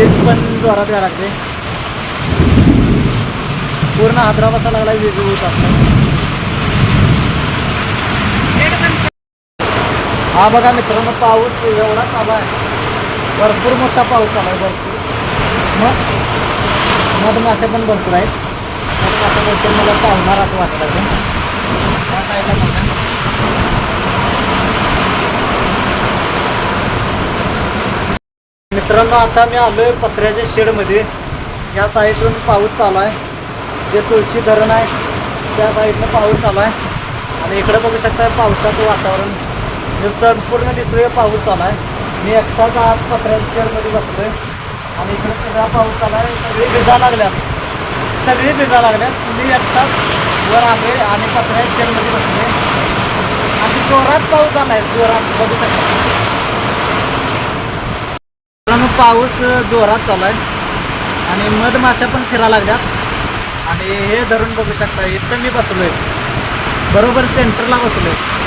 वीज पण जोरात द्यायला लागते पूर्ण हादरा बसा लागला वीज होत असतात हा बघा मित्रांनो पाऊस एवढा चालू आहे. भरपूर मोठा पाऊस चालू आहे भरपूर. मग मधमासे पण भरपूर आहेत. मधमाशा भरपूर मला चावणार असं वाटतं ते. साईडला मित्रांनो आता मी आलो आहे पत्र्याच्या शेडमध्ये. या साईडून पाऊस चालू आहे. जे तुळशी धरण आहे त्या साईडनं पाऊस चालू आहे. आणि इकडं बघू शकता पावसाचं वातावरण. हे संपूर्ण दिसतोय पाऊस चालू आहे. मी एकटाच आज पत्र्याच्या शेडमध्ये बसलोय. आणि इकडं सगळा पाऊस चालू आहे. सगळी भिजा लागल्यात. सगळी भिजा लागल्यात. मी एकटाच वर आले आणि पत्र्याच्या शेडमध्ये बसले आणि जोरात पाऊस झाला आहे जोरात बघू शकता मित्रांनो पाऊस जोरात चालू आहे. आणि मधमाशा पण फिरायला लागल्यात आणि हे धरून बघू शकता इथं मी बसलो आहे बरोबर सेंटरला बसलो आहे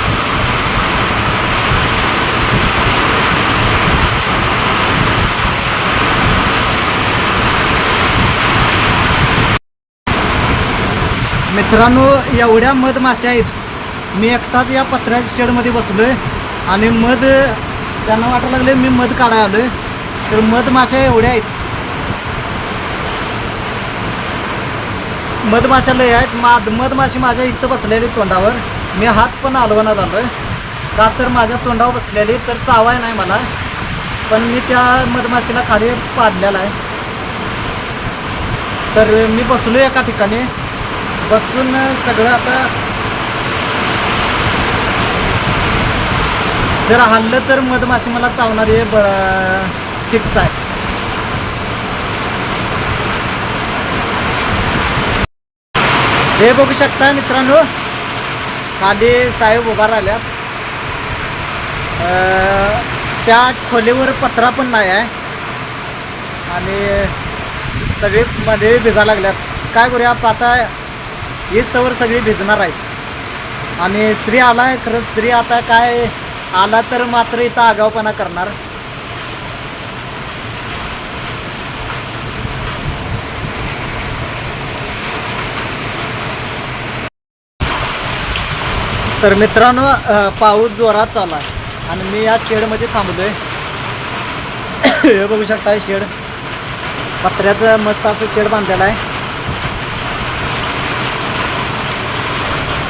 मित्रांनो एवढ्या मधमाशा आहेत. मी एकटाच या पत्र्याच्या शेडमध्ये बसलो आहे आणि मध त्यांना वाटायला लागले मी मध काढायला आहे तर मधमाशा एवढ्या आहेत. मधमाशा लय आहेत. मा मधमाशी माझ्या इथं बसलेली तोंडावर. मी हात पण हलवणं झालो आहे का तर माझ्या तोंडावर बसलेली तर चावाय नाही मला. पण मी त्या मधमाशीला खाली पाडलेला आहे. तर मी बसलो एका ठिकाणी. बसून सगळं आता जर हल्लं तर मधमाशी मला चावणारी आहे ब फिक्स आहे हे बघू शकता मित्रांनो खाली साहेब उभा राहिल्यात. त्या खोलीवर पत्रा पण नाही आहे. आणि सगळी मध्ये भिजा लागल्यात. काय करूया आता हीच तवर सगळी भिजणार आहेत आणि स्त्री आहे खरंच स्त्री आता काय आला तर मात्र इथं आगावपणा करणार. तर मित्रांनो पाऊस जोरात चालला आहे. आणि मी या शेडमध्ये थांबलोय. हे बघू शकता हे शेड. पत्र्याचं मस्त असं शेड बांधलेलं आहे.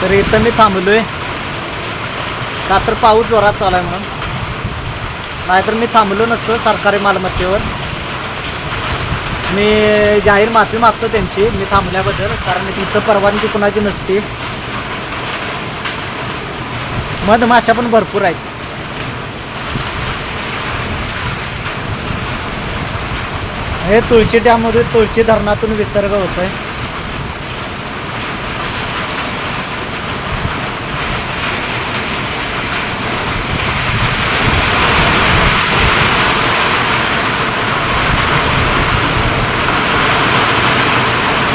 तर इथं मी थांबलोय. का तर पाऊस जोरात चालू आहे म्हणून. नाहीतर मी थांबलो नसतो सरकारी मालमत्तेवर. मी जाहीर माफी मागतो त्यांची. मी थांबल्याबद्दल. कारण तिथं परवानगी कुणाची नसते. मधमाशा पण भरपूर आहेत. हे तुळशी डॅममध्ये तुळशी धरणातून विसर्ग होतोय.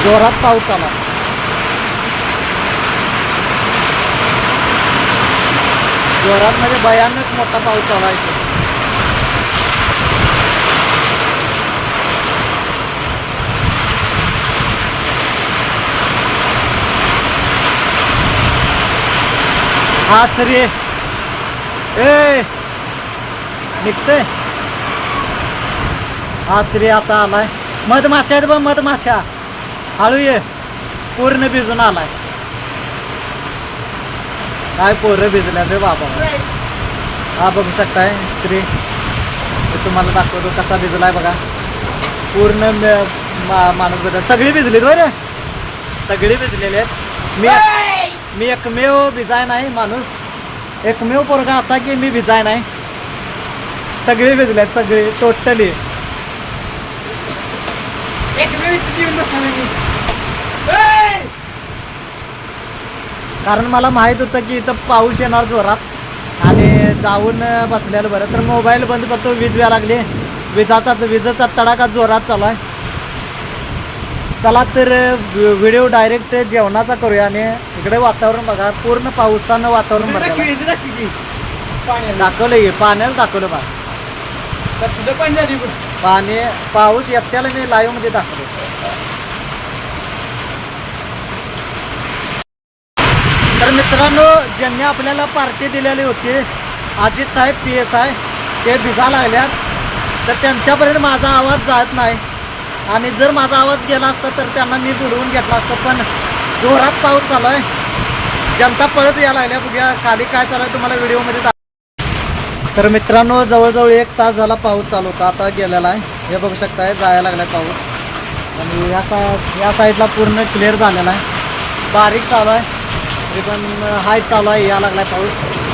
जोरात पाऊस आला. जोरात म्हणजे भयानक मोठा पाऊस आला इथे हा सर. ए निघतंय हा श्री आता आलाय. मधमाशा आहेत बघ मधमाशा. हळू ये. पूर्ण भिजून आलाय. काय पोरं भिजल्यात रे बाबा? हा बघू शकताय श्री. मी तुम्हाला दाखवतो कसा भिजलाय बघा. पूर्ण मा- माणूस भिजला सगळी भिजलीत बरं सगळी भिजलेली आहेत. मी मी एकमेव भिजाय नाही माणूस. एकमेव पोरगा असा की मी भिजाय नाही. सगळी भिजले सगळी टोटली कारण मला माहीत होतं की इथं पाऊस येणार जोरात. आणि जाऊन बसलेलं बरं. तर मोबाईल बंद करतो वीज व्या लागली. विजाचा विजेचा तडाखा जोरात चालू आहे. चला तर व्हिडिओ डायरेक्ट जेवणाचा करूया आणि इकडे वातावरण बघा. पूर्ण पावसानं वातावरण बघा दाखवलं की. पाण्याला दाखवलं बा सुद्धा पाणी पाऊस एकट्याला मी लाईव्हमध्ये तर मित्रांनो ज्यांनी आपल्याला पार्टी दिलेली होती अजित साहेब पी एस आय ते भिजा लागल्यात. तर त्यांच्यापर्यंत माझा आवाज जात नाही. आणि जर माझा आवाज गेला असता तर त्यांना मी बुडवून घेतला असतं. पण जोरात पाऊस चालू आहे जनता पळत यायला लागल्या. बघूया खाली काय चालू आहे तुम्हाला व्हिडिओमध्ये तर मित्रांनो जवळजवळ एक तास झाला पाऊस चालू होता. आता गेलेला आहे. हे बघू शकताय जायला लागला पाऊस. आणि या सा या साईडला पूर्ण क्लिअर झालेला आहे. बारीक चालू आहे. तरी पण हाय चालू आहे या लागलाय पाऊस.